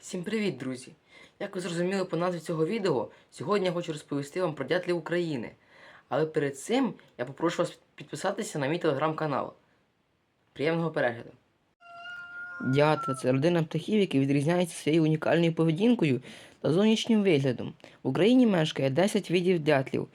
Всім привіт, друзі! Як ви зрозуміли по назві цього відео, сьогодні я хочу розповісти вам про дятлів України. Але перед цим я попрошу вас підписатися на мій телеграм-канал. Приємного перегляду! Дятла це родина птахів, які відрізняються своєю унікальною поведінкою та зовнішнім виглядом. В Україні мешкає 10 видів дятлів,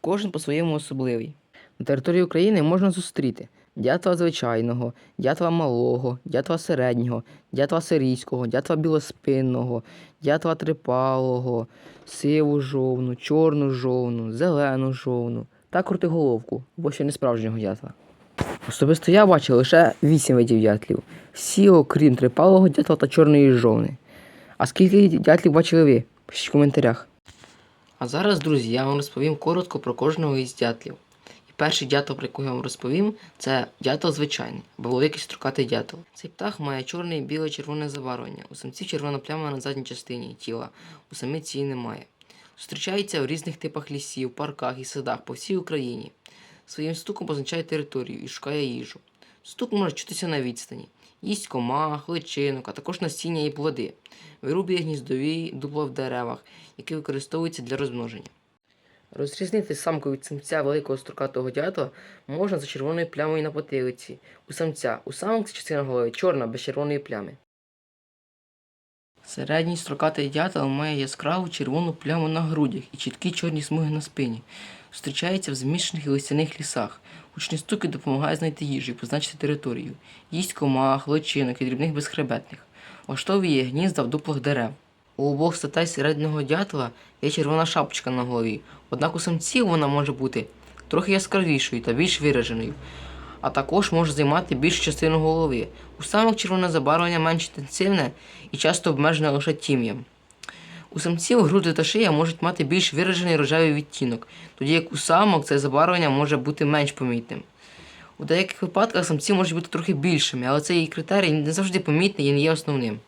кожен по-своєму особливий. На території України можна зустріти дятла звичайного, дятла малого, дятла середнього, дятла сирійського, дятла білоспинного, дятла трипалого, сиву жовну, чорну жовну, зелену жовну та крутиголовку, бо ще не справжнього дятла. Особисто я бачив лише 8 видів дятлів, всі окрім трипалого дятла та чорної жовни. А скільки дятлів бачили ви? Пишіть в коментарях. А зараз, друзі, я вам розповім коротко про кожного із дятлів. Перший дятел, про який я вам розповім, це дятел звичайний, або великий строкатий дятел. Цей птах має чорне і біле червоне забарвлення. У самців червона пляма на задній частині тіла, у самиць її немає. Зустрічається у різних типах лісів, парках і садах по всій Україні. Своїм стуком позначає територію і шукає їжу. Стук може чутися на відстані. Їсть комах, личинок, а також насіння і плоди. Вирубує гніздові дупла в деревах, які використовуються для розмноження. Розрізнити самку від самця великого строкатого дятла можна за червоною плямою на потилиці. У самця, у самок частина голови чорна без червоної плями. Середній строкатий дятел має яскраву червону пляму на грудях і чіткі чорні смуги на спині. Зустрічається в змішаних і листяних лісах. Гучні стуки допомагає знайти їжу і позначити територію. Їсть комах, личинок і дрібних безхребетних. Влаштовує гнізда в дуплах дерев. У обох статей середнього дятла є червона шапочка на голові, однак у самців вона може бути трохи яскравішою та більш вираженою, а також може займати більшу частину голови. У самок червоне забарвлення менш інтенсивне і часто обмежене лише тім'ям. У самців груди та шия можуть мати більш виражений рожевий відтінок, тоді як у самок це забарвлення може бути менш помітним. У деяких випадках самці можуть бути трохи більшими, але цей критерій не завжди помітний і не є основним.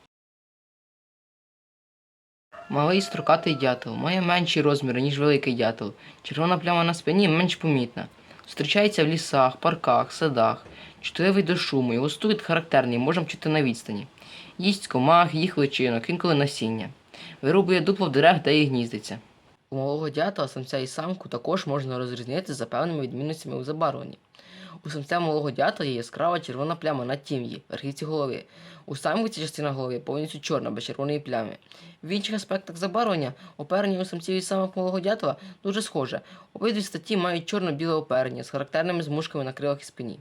Малий строкатий дятел має менші розміри, ніж великий дятел. Червона пляма на спині менш помітна. Зустрічається в лісах, парках, садах. Чутливий до шуму, його стук характерний, можемо чути на відстані. Їсть комах, їх личинок, інколи насіння. Вирубує дупло в дерев, де і гніздиться. У малого дятла самця і самку також можна розрізнити за певними відмінностями у забарвленні. У самця малого дятла є яскрава червона пляма на тім'ї, верхівці голови. У самці частина голови повністю чорна, без червоної плями. В інших аспектах забарвлення оперення у самців і самок малого дятла дуже схоже. Обидві статті мають чорно-біле оперення з характерними змушками на крилах і спині.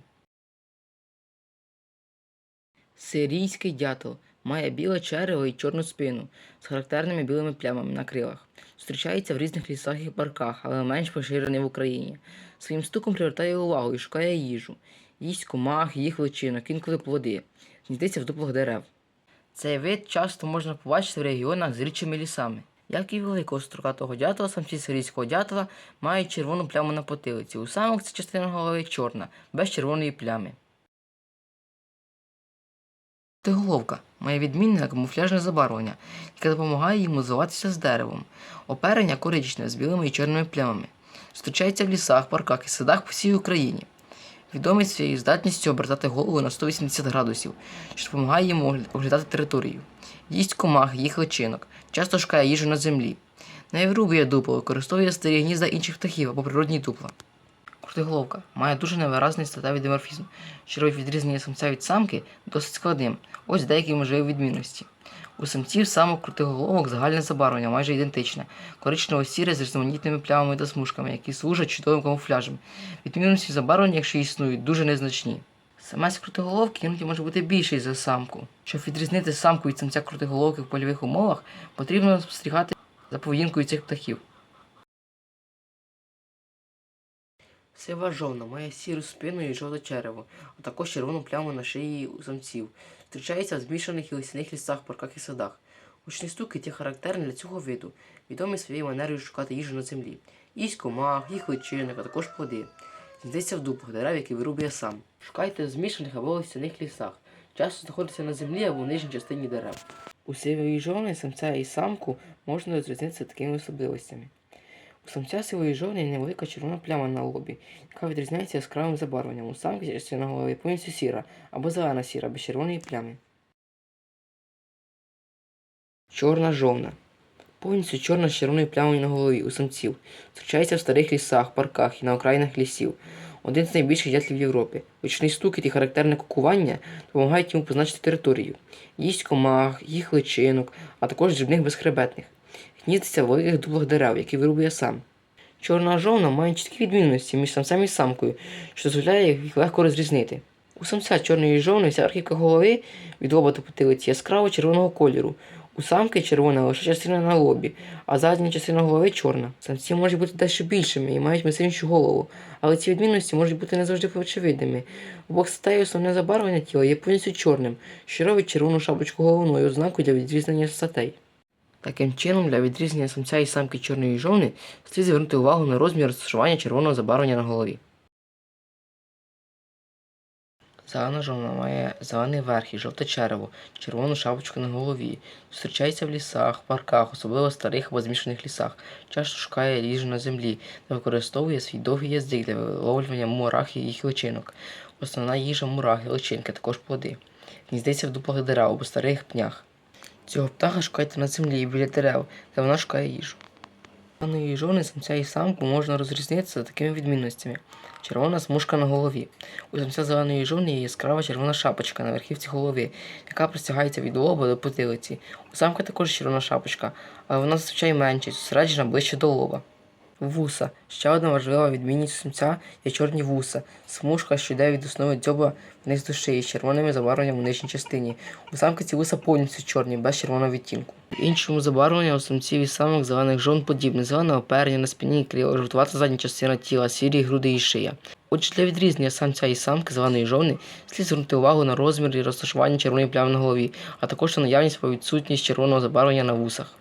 Сирійський дятел має біле черево і чорну спину з характерними білими плямами на крилах. Зустрічається в різних лісах і парках, але менш поширений в Україні. Своїм стуком привертає увагу і шукає їжу. Їсть комах, їх личинок, інколи плоди, гніздиться в дуплах дерев. Цей вид часто можна побачити в регіонах з рідчими лісами. Як і великого строкатого дятла, самці сирійського дятла мають червону пляму на потилиці. У самок ця частина голови чорна, без червоної плями. Тиголовка має відмінне камуфляжне забарвлення, яке допомагає йому звиватися з деревом. Оперення коричневе з білими і чорними плямами. Зустрічається в лісах, парках і садах по всій Україні. Відомий своєю здатністю обертати голову на 180 градусів, що допомагає йому оглядати територію. Їсть комах, їх личинок, часто шукає їжу на землі. Не вирубує використовує старі гнізда інших птахів або природні дупла. Крутиголовка має дуже невиразний статевий диморфізм, що відрізнення самця від самки досить складним. Ось деякі можливі відмінності. У самців самок крутиголовок загальне забарвлення майже ідентичне, коричнево-сіре з різноманітними плямами та смужками, які служать чудовим камуфляжем. Відмінності забарвлення, якщо існують, дуже незначні. Самець крутиголовки іноді може бути більший за самку. Щоб відрізнити самку від самця крутиголовки в польових умовах, потрібно спостерігати за поведінкою цих птахів. Сива жовна має сіру спину і жовте черево, а також червону пляму на шиї у самців. Зустрічається в змішаних і лисяних лісах, парках і садах. Гучні стуки є характерні для цього виду, відомі своєю манерою шукати їжу на землі. Їсть комах, їх личинок, а також плоди. Гніздиться в дупах дерев, які вирубує сам. Шукайте в змішаних або лисяних лісах. Часто знаходиться на землі або в нижній частині дерев. У сивої жовни самця і самку можна розрізнитися такими особливостями. У самця сивої жовни є невелика червона пляма на лобі, яка відрізняється яскравим забарвленням. У самки частина голови повністю сіра або зелена сіра без червоної плями. Чорна жовна. Повністю чорна з червоною плямою на голові у самців. Зустрічається в старих лісах, парках і на окраїнах лісів. Один з найбільших дятлів Європи. Гучний стукіт і характерне кукування допомагають йому позначити територію. Їсть комах, їх личинок, а також дрібних безхребетних. Гніздиться в великих дуплах дерев, які вирубує сам. Чорна жовна має чіткі відмінності між самцем і самкою, що дозволяє їх легко розрізнити. У самця чорної і жовної вся голови від лоба до потилиці яскраво червоного кольору. У самки червона лише частина на лобі, а задня частина голови чорна. Самці можуть бути дещо більшими і мають масивнішу голову, але ці відмінності можуть бути не завжди очевидними. У обох статей основне забарвлення тіла є повністю чорним, що робить червону шапочку головною ознакою для відрізнення статей. Таким чином, для відрізнення самця і самки чорної і жовни слід звернути увагу на розмір розташування червоного забарвлення на голові. Зелена жовна має зелений верх і жовте черево, червону шапочку на голові. Зустрічається в лісах, парках, особливо старих або змішаних лісах. Часто шукає їжу на землі та використовує свій довгий язик для виловлювання мурах і їх личинок. Основна їжа мурахи, личинки, також плоди. Гніздиться в дуплах дерев або старих пнях. Цього птаха шукайте на землі біля дерев, де вона шукає їжу. І жовни самця і самку можна розрізнити за такими відмінностями. Червона смужка на голові. У самця зеленої жовни є яскрава червона шапочка на верхівці голови, яка простягається від лоба до потилиці. У самки також червона шапочка, але вона зазвичай менша, зосереджена ближче до лоба. Вуса. Ще одна важлива відмінність самця є чорні вуса. Смужка, що йде від основи дзьоба вниз до шиї, з червоними забарвленням у нижній частині. У самки ці вуса повністю чорні, без червоного відтінку. В іншому забарвлення у самців і самок зелених жовн подібне, зелене оперення на спині і крила, жовтувата задня частина тіла, сірі груди і шия. Отже, для відрізнення самця і самки зеленої жовни слід звернути увагу на розмір і розташування червоної плями на голові, а також на наявність або відсутність червоного забарвлення на вусах.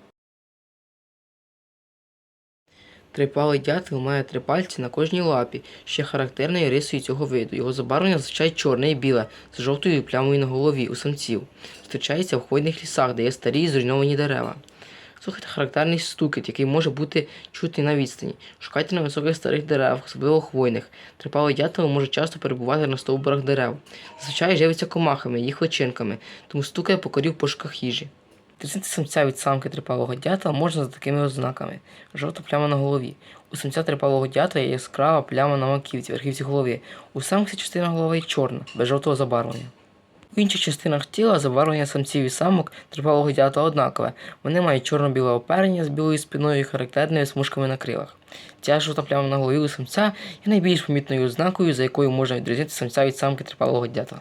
Трипалий дятел має три пальці на кожній лапі, є характерною рисою цього виду. Його забарвлення зазвичай чорне і біле, з жовтою плямою на голові у самців. Зустрічається в хвойних лісах, де є старі і зруйновані дерева. Слухайте характерний стукіт, який може бути чутний на відстані. Шукайте на високих старих деревах, особливо хвойних. Трипалий дятел може часто перебувати на стовбурах дерев. Зазвичай живиться комахами, їх личинками, тому стукає по корі в пошуках їжі. Відрізнити самця від самки трипалого дятла можна за такими ознаками: жовта пляма на голові. У самця трипалого дятла є яскрава пляма на маківці, верхівці голови. У самки частина голови чорна, без жовтого забарвлення. В інших частинах тіла забарвлення самців і самок трипалого дятла однакове. Вони мають чорно-біле оперення з білою спиною і характерними смужками на крилах. Ця жовта пляма на голові у самця є найбільш помітною ознакою, за якою можна відрізнити самця від самки трипалого дятла.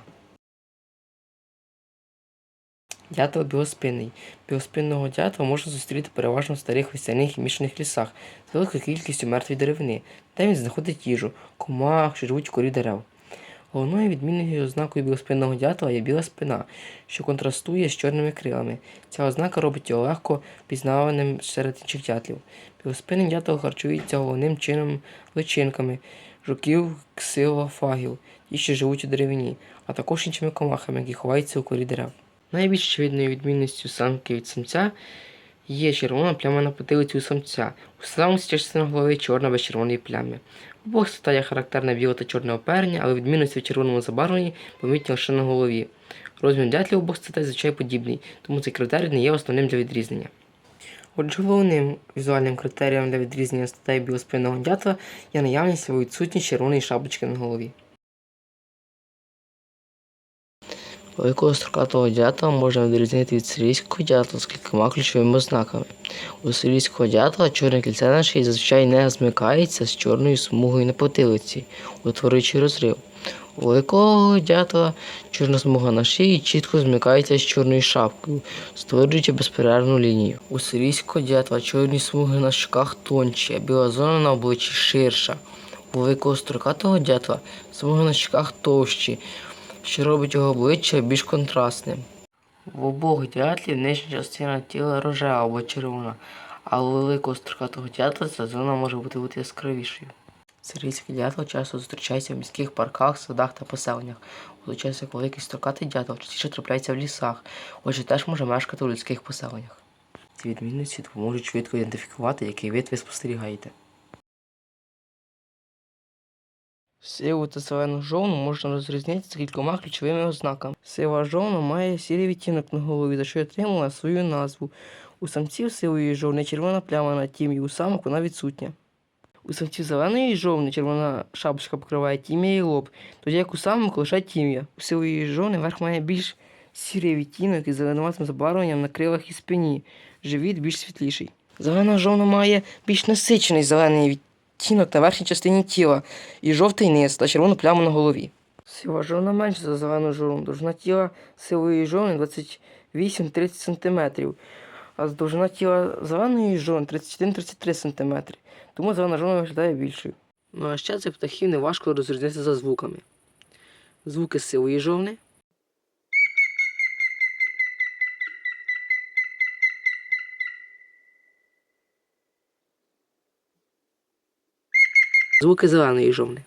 Дятел білоспинний. Білоспинного дятла можна зустріти переважно в старих весняних і мішаних лісах з великою кількістю мертвої деревини, де він знаходить їжу, комах, що живуть в корі дерев. Головною відмінною ознакою білоспинного дятла є біла спина, що контрастує з чорними крилами. Ця ознака робить його легко пізнаваним серед інших дятлів. Білоспинний дятел харчується головним чином личинками, жуків, ксилофагів, ті, що живуть у деревині, а також іншими комахами, які ховаються у корі дерев. Найбільш очевидною відмінністю самки від самця є червона пляма на потилиці у самця. У самці частина голови чорна без червоної плями. В обох стає характерне біле та чорне оперення, але відмінності в червоному забарвленні помітні лише на голові. Розмір дятлів обох статей зазвичай подібний, тому цей критерій не є основним для відрізнення. Отже, головним візуальним критерієм для відрізнення статей білоспинного дятла є наявність або відсутність червоної шапочки на голові. Великого строкатого дятла можна відрізнити від сирійського дятла з кількома ключовими ознаками. У сирійського дятла чорне кільце на шиї зазвичай не змикається з чорною смугою на потилиці, утворюючи розрив. У великого дятла чорна смуга на шиї чітко змикається з чорною шапкою, створюючи безперервну лінію. У сирійського дятла чорні смуги на щоках тонші, а біла зона на обличчі ширша. У великого строкатого дятла смуги на щоках товщі, що робить його обличчя більш контрастним. В обох дятлів нижня частина тіла рожева або червона, а у великого строкатого дятла ця зона може бути, бути яскравішою. Сирійський дятел часто зустрічається в міських парках, садах та поселеннях. У той час як великий строкатий дятел частіше трапляється в лісах, отже теж може мешкати у людських поселеннях. Ці відмінності допоможуть швидко ідентифікувати, який вид ви спостерігаєте. Сиву та зелену жовну можна розрізнити з кількома ключовими ознаками. Сива жовна має сірий відтінок на голові, за що отримала свою назву. У самців сивої жовни червона пляма на тім'ї, у самок вона відсутня. У самців зеленої жовни червона шапочка покриває тім'я і лоб, тоді як у самок лише тім'я. У сивої жовни верх має більш сірий відтінок із зеленуватим забарвленням на крилах і спині, живіт більш світліший. Зелена жовна має більш насичений зелений відтінок на верхній частині тіла і жовтий низ та червону пляму на голові. Сива жовна менша за зелену жовну. Довжина тіла сивої жовни 28-30 см, а довжина тіла зеленої жовни 31-33 см. Тому зелена жовна виглядає більшою. Ну а ще цих птахів не важко розрізнити за звуками. Звуки сивої жовни. Звуки зеленої жовни.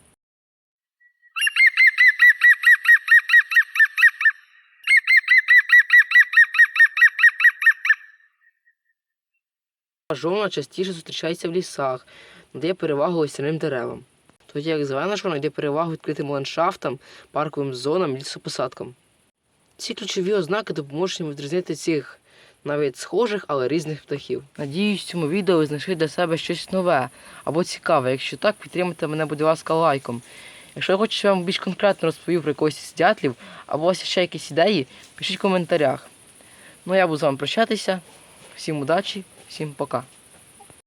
Жовна частіше зустрічається в лісах, надає перевагу осяним деревам. Тоді як зелена жовна йде перевагу відкритим ландшафтам, парковим зонам, лісопосадкам. Ці ключові ознаки допоможуть їм відрізнити цих навіть схожих, але різних птахів. Надіюсь, в цьому відео ви знайшли для себе щось нове або цікаве. Якщо так, підтримайте мене, будь ласка, лайком. Якщо я хочу, я вам більш конкретно розповів про якогось із дятлів, або ось ще якісь ідеї, пишіть в коментарях. Ну я буду з вами прощатися. Всім удачі, всім пока.